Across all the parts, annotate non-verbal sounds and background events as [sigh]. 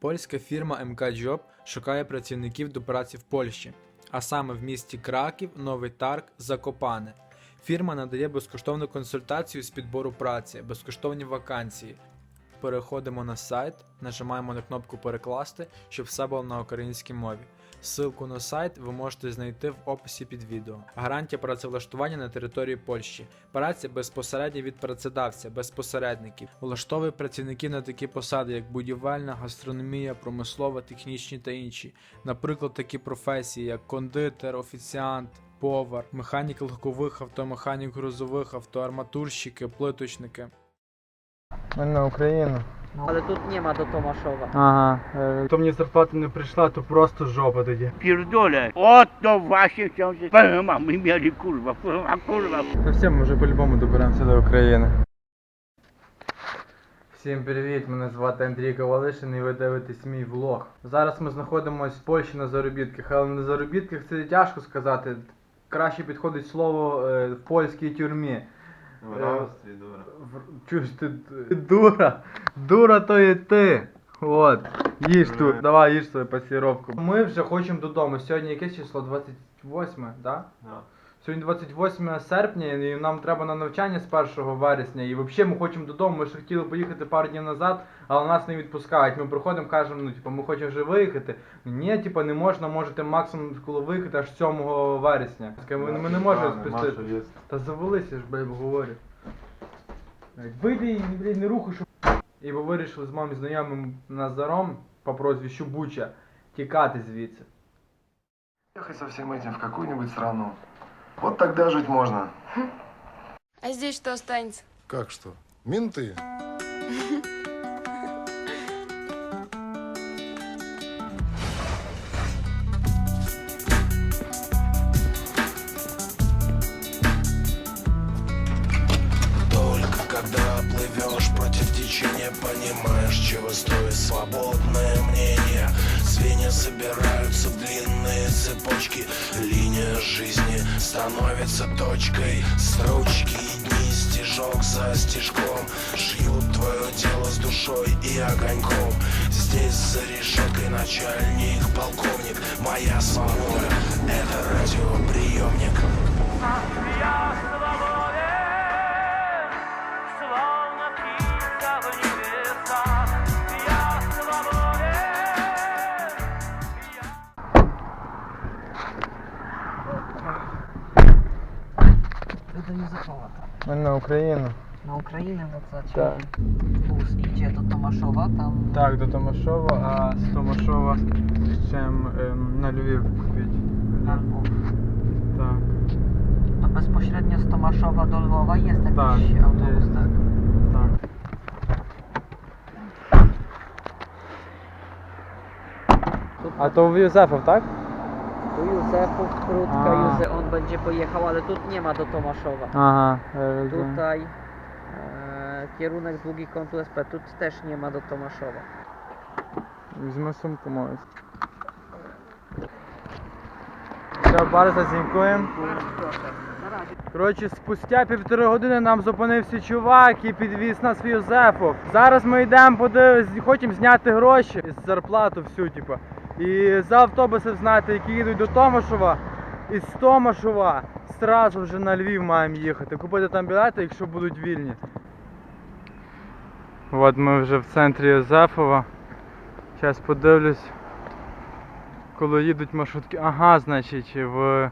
Польська фірма МК Job шукає працівників до праці в Польщі, а саме в місті Краків, Новий Тарк, Закопане. Фірма надає безкоштовну консультацію з підбору праці, безкоштовні вакансії. Переходимо на сайт, нажимаємо на кнопку Перекласти, щоб все було на українській мові. Ссылку на сайт ви можете знайти в описі під відео. Гарантія працевлаштування на території Польщі. Праця безпосередньо від працедавця, без посередників. Влаштовує працівників на такі посади, як будівельна, гастрономія, промислова, технічні та інші. Наприклад, такі професії, як кондитер, офіціант. Повар, механік легкових авто, механік грузових авто, арматурщики, плиточники. Ми на Україну. Ale tu nie ma do Tomaszowa. Ага. То мені зарплата не прийшла, то просто жопа тоді. O to właśnie chciałem się... Powiem, mamy mieli kurwa, kurwa, kurwa. Та все, ми вже по-любому доберемося до України. Всім привіт! Мене звати Андрій Ковалишин і ви дивитесь мій влог. Зараз ми знаходимося в Польщі на заробітках, але на заробітках це тяжко сказати. Краще підходить слово е, в польській тюрмі. В Австрії, дура. Чуєш ти, ти [laughs] дура? Дура то є ти. От, їж тут, давай їж свою пасіровку. Ми вже хочемо додому. Сьогодні яке число? 28, так? Да? Да. Сьогодні 28 серпня, і нам треба на навчання з 1 вересня. І взагалі ми хочемо додому. Ми ж хотіли поїхати пару днів назад, але нас не відпускають. Ми приходимо, кажемо, ну типу, ми хочемо вже виїхати. Ні, типу, не можна, можете максимум коли виїхати аж 7 вересня. Ми, ми не можемо спустити. Та завелися ж, блядь, говорю. Вийди і, блядь, не рухай, що... І ми вирішили з моїм знайомим Назаром по прозвищу Буча тікати звідси. Ехать со всем этим в какую-нибудь страну. Вот тогда жить можно. А здесь что останется? Как что? Менты. [laughs] плывешь против течения Понимаешь, чего стоит свободное мнение. Звенья собираются в длинные цепочки Линия жизни становится точкой. Строчки и дни стежок за стежком Шьют твое тело с душой и огоньком. Здесь за решеткой начальник, полковник Моя свобода — это радиоприемник. Będę Ми на Україну. Ci? Tak. Idzie do Tomaszowa, tam Так, до Томашова, а з Томашова ще ем, на Львів купіть. na Lwów. Так. To bezpośrednio z Tomaszowa do Lwowa jest jakiś Tak, autobus, jest. tak? Так. А то в Юзефов, так? Tu Józefów, Krótka, A. On będzie pojechał, ale tu nie ma do Tomaszowa. Я розумію. Tutaj e, kierunek długi kątu SP, tu też nie ma do Tomaszowa. Візьми сумку мою. Все, bardzo dziękuję. Коротше, спустя півтори години нам зупинився чувак і підвіз нас в Юзефов. Зараз ми йдемо подивись, хочемо зняти гроші з зарплату всю, типу. І за автобуси, знаєте, які їдуть до Томашова. І з Томашова зразу вже на Львів маємо їхати. Купити там білети, якщо будуть вільні. От ми вже в центрі Юзефова. Зараз подивлюсь, коли їдуть маршрутки. Ага, значить, в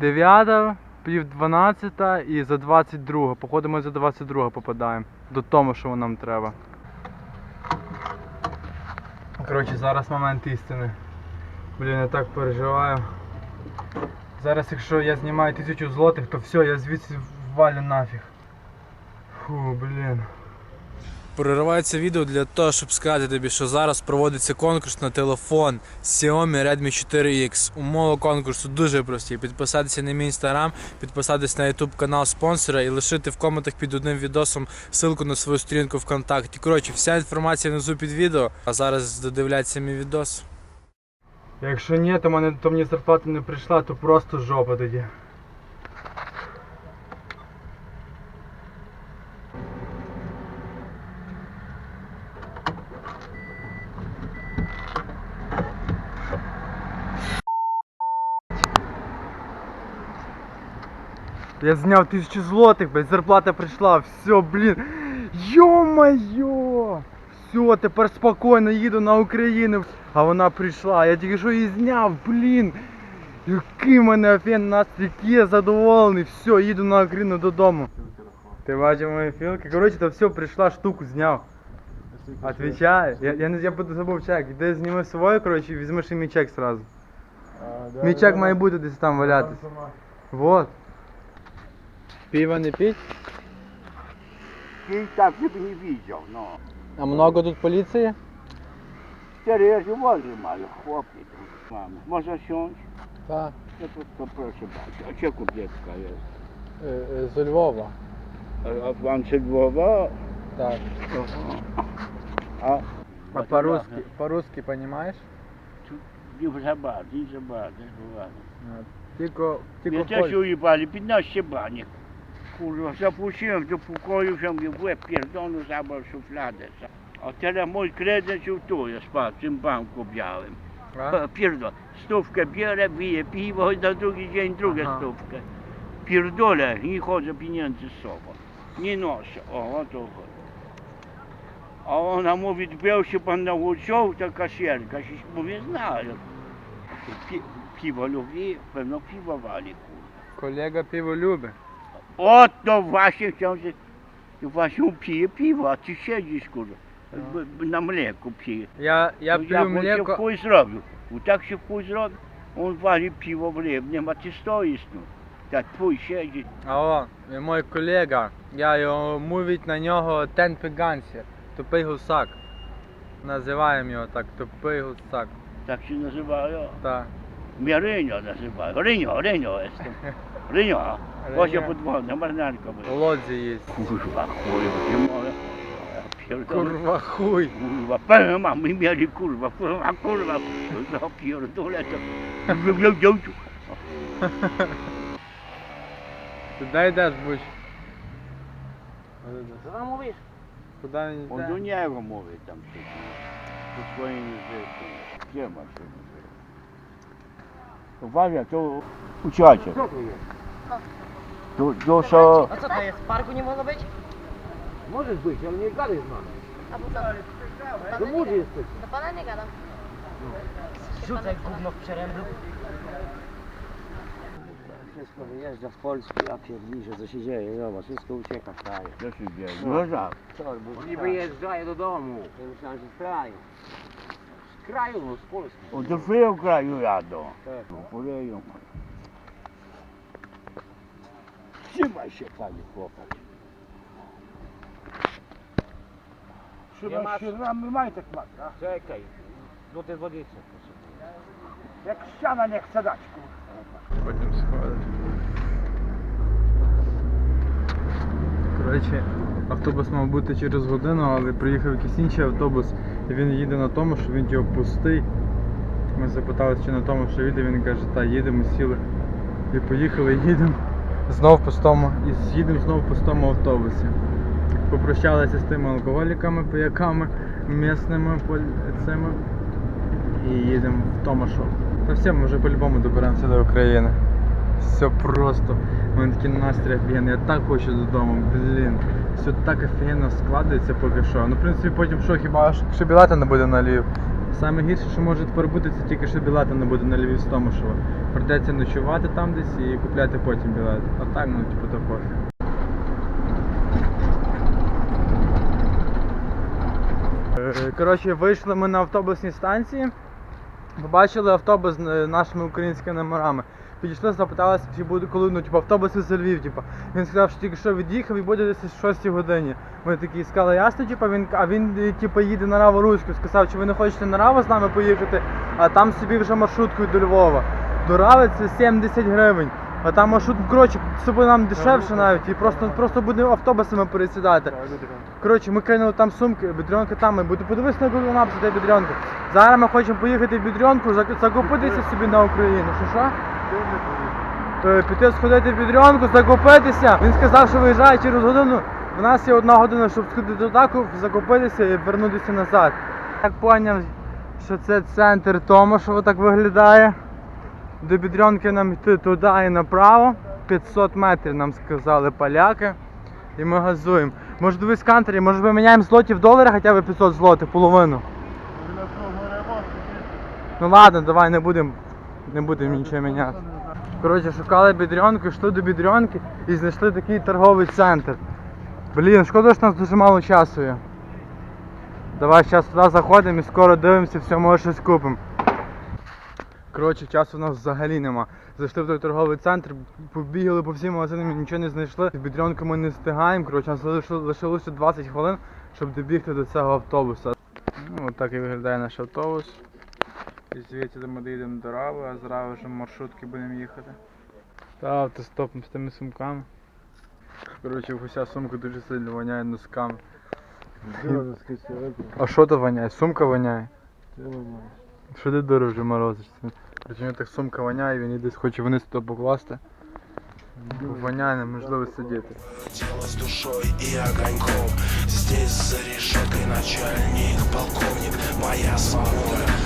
9, пів 12 і за 22. Походу ми за 22 попадаємо. До що нам треба. Коротше, зараз момент істини. Блін, я так переживаю. Зараз, якщо я знімаю тисячу злотих, то все, я звідси валю нафіг. Фу, блін. Переривається відео для того, щоб сказати тобі, що зараз проводиться конкурс на телефон Xiaomi Redmi 4X. Умови конкурсу дуже прості. Підписатися на мій інстаграм, підписатися на YouTube канал спонсора і лишити в коментах під одним відосом ссылку на свою сторінку ВКонтакті. Коротше, вся інформація внизу під відео. А зараз додивляться мій відос. Якщо ні, то мене то мені зарплата не прийшла, то просто жопа тоді. Я зняв тисячу злотих, блядь, зарплата прийшла, все, блін. Йо-моё! Все, тепер спокійно їду на Україну. А вона прийшла, я тільки що її зняв, блін. Який мене офігенний настрій, я задоволений. Все, їду на Україну додому. Ти бачив мої філки? Коротше, то все, прийшла, штуку зняв. Отвечай. Я, я, не, я буду забув чек. Іди зніми свою, коротше, і візьми ще мій чек сразу. Мій чек має бути десь там валятись. Вот. Пиво не пить? I tak, żeby nie widział, no. А много тут поліції? Razy wozy mają, chłopie tam mamy. Można siąść? Так. To, to proszę bardzo. A gdzie kupiecka jest? З Львова. A, a pan Cydłowa? Так. A, А по-русски, по-русски понимаешь? nie za bardzo, nie za bardzo, nie za bardzo. Тільки, Mnie też ujebali, 15 baniek. kurwa, zapuściłem do pokoju, że mi w łeb pierdolą zabrał szufladę. A teraz mój kredyt już tu jest, patrz, w tym banku białym. A? Pierdol, stówkę bierę, biję piwo i na drugi dzień drugą stówkę. Pierdolę, nie chodzę pieniędzy z sobą. Nie noszę, o, o to chodzi. A ona mówi, był się pan nauczył, ta kasierka, się mówię, znaję. Pi, piwo lubi, pewno piwo wali, kurwa. Kolega piwo lubi. O, to właśnie chciałem, że właśnie pije piwo, a ty siedzisz, kurwa. Na mleku pije. Я, я No jak on się w chuj zrobił? Bo tak się w chuj zrobił, on wali piwo w rybnym, a ty stoisz tu. Tak twój siedzi. А о, мій колега, я його мовить на нього тен пегансі. Тупий гусак. Називаємо його так, тупий гусак. Tak się nazywają. Так. Mnie Rynio nazywają. Rynio, Rynio jestem. [laughs] Rynio. Właśnie Rynio. podwodna, marynarka В była. лодзі є. Kurwa, chuj, nie mogę. Ja pierdolę. Курва хуй. Kurwa, pełno mamy mieli, kurwa, kurwa, kurwa. No pierdolę to. Wziął, wziął, wziął. Ти де йдеш, Буч? Co tam mówisz? Куди він On do йде? niego mówi tam się. Po swoim języku. Gdzie ma Uwaga, to uciacie. Co tu jest? Są... A co to jest? W parku nie wolno być? Możesz być, ale nie gadaj z nami. A bo to... Do młodzi jesteś. Do pana nie gadam. Rzucaj gówno w przeręblu. Wszystko wyjeżdża z Polski, a piernicze, co się dzieje, zobacz, wszystko ucieka w kraju. Co się dzieje? No tak. Oni wyjeżdżają do domu. Ja myślałem, że z kraju. Kraju, no z Polski. O do twojego kraju jadą. No, poleją. Trzymaj się, panie chłopak. Nie masz- się, mamy majtek masz, a? Czekaj, do tej wodicy. Jak ściana nie chce dać, kurwa. Потім сходиш. Коротше, автобус мав бути через годину, але приїхав якийсь інший автобус, він їде на тому, що він його пустий. Ми запитали, чи на тому, що їде, він каже, та їдемо, сіли. І поїхали, їдемо знов пустому, і їдемо знов в пустому автобусі. Попрощалися з тими алкоголіками, пияками, місними цими. І їдемо в Томашов. Та все, ми вже по-любому доберемося до України. Все просто. У мене такий настрій офігенний. Я так хочу додому, блін. Все так офігенно складається поки що. Ну, в принципі, потім що, хіба що білета не буде на Львів. Саме гірше, що може тепер бути, це тільки що білета не буде на Львів з Томашова. Придеться ночувати там десь і купляти потім білет. А так, ну, типу, то пофіг. Е, Коротше, вийшли ми на автобусній станції. Побачили автобус з е, нашими українськими номерами. Підійшли, запиталися, чи буде коли, ну, типу, автобус із Львів, типу. Він сказав, що тільки що від'їхав і буде десь о 6 годині. Ми такі сказали, ясно, типу, він, а він типу, їде на Раво-Руську. Сказав, чи ви не хочете на Раво з нами поїхати, а там собі вже маршруткою до Львова. До Рави це 70 гривень. А там маршрут, коротше, це буде нам дешевше навіть, і просто, просто будемо автобусами пересідати. Коротше, ми кинули там сумки, бідрянка там, і буде подивись на Google Maps, де бідрянка. Зараз ми хочемо поїхати в бідрянку, закупитися собі на Україну. Що що? Е, Піти сходити в бідрянку, закупитися. Він сказав, що виїжджає через годину. В нас є одна година, щоб сходити до таку, закупитися і вернутися назад. Так поняв, що це центр Томашова так виглядає. До бідрянки нам йти туди і направо. 500 метрів нам сказали поляки. І ми газуємо. Може дивись кантері, може поміняємо злоті в долари хоча б 500 злотих, половину. Ну ладно, давай не будемо не будемо нічого міняти. Коротше, шукали бідрянку, йшли до бідрянки і знайшли такий торговий центр. Блін, шкода, що у нас дуже мало часу є. Давай зараз туди заходимо і скоро дивимося, все, може щось купимо. Коротше, часу у нас взагалі нема. Зайшли в той торговий центр, побігали по всім магазинам нічого не знайшли. В бідрянку ми не встигаємо. Коротше, нас лишилося 20 хвилин, щоб добігти до цього автобуса. Ну, от так і виглядає наш автобус. І звідси ми доїдемо до Рави, а з Рави вже маршрутки будемо їхати. Та автостопом з тими сумками. Коротше, вся сумка дуже сильно воняє носками. А що то воняє? Сумка воняє? Що ти дура вже морозишся? Коротше, у нього так сумка воняє, він десь хоче вниз туди покласти. Воняє, неможливо сидіти. Тело с душой и огоньком Здесь за решеткой начальник, полковник Моя свобода —